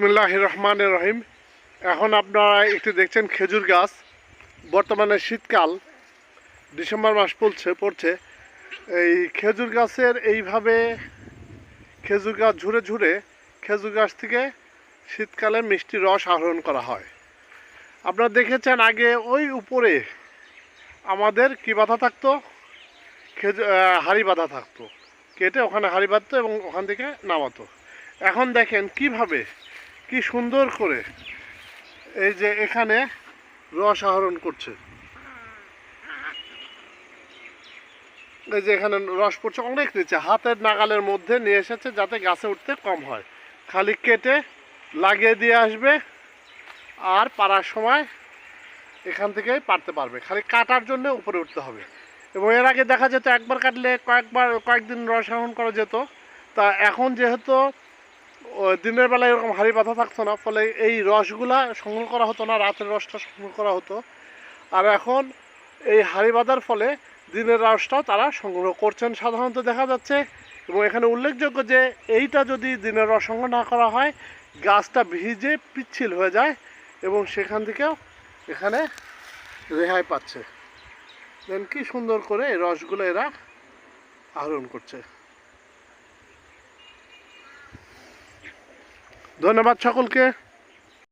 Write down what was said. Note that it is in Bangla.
বিসমিল্লাহ রহমান রহিম এখন আপনারা একটু দেখছেন খেজুর গাছ। বর্তমানে শীতকাল, ডিসেম্বর মাস পড়ছে পড়ছে। এই খেজুর গাছের এইভাবে খেজুর গাছ ঝুড়ে ঝুড়ে খেজুর গাছ থেকে শীতকালে মিষ্টি রস আহরণ করা হয়। আপনারা দেখেছেন আগে ওই উপরে আমাদের কি বাধা থাকতো? খেজু হাড়ি বাঁধা থাকতো। কেটে ওখানে হাড়ি বাঁধতো এবং ওখান থেকে নামাতো। এখন দেখেন কীভাবে কি সুন্দর করে এই যে এখানে রস আহরণ করছে। এই যে এখানে রস পড়ছে অনেক নিচে, হাতের নাগালের মধ্যে নিয়ে এসেছে যাতে গাছে উঠতে কম হয়। খালি কেটে লাগিয়ে দিয়ে আসবে আর পারার সময় এখান থেকে পারতে পারবে। খালি কাটার জন্য উপরে উঠতে হবে। এবং এর আগে দেখা যেত একবার কাটলে কয়েকবার, কয়েকদিন রস আহরণ করা যেত। তা এখন যেহেতু দিনের বেলায় এরকম হাড়ি বাঁধা থাকতো না, ফলে এই রসগুলা সংগ্রহ করা হতো না, রাতের রসটা সংগ্রহ করা হতো। আর এখন এই হাড়ি বাঁধার ফলে দিনের রসটাও তারা সংগ্রহ করছেন। সাধারণত দেখা যাচ্ছে এবং এখানে উল্লেখযোগ্য যে এইটা যদি দিনের রস সংগ্রহ না করা হয়, গাছটা ভিজে পিচ্ছিল হয়ে যায় এবং সেখান থেকেও এখানে রেহাই পাচ্ছে। দেন কি সুন্দর করে এই রসগুলো এরা আহরণ করছে। ধন্যবাদ সকলকে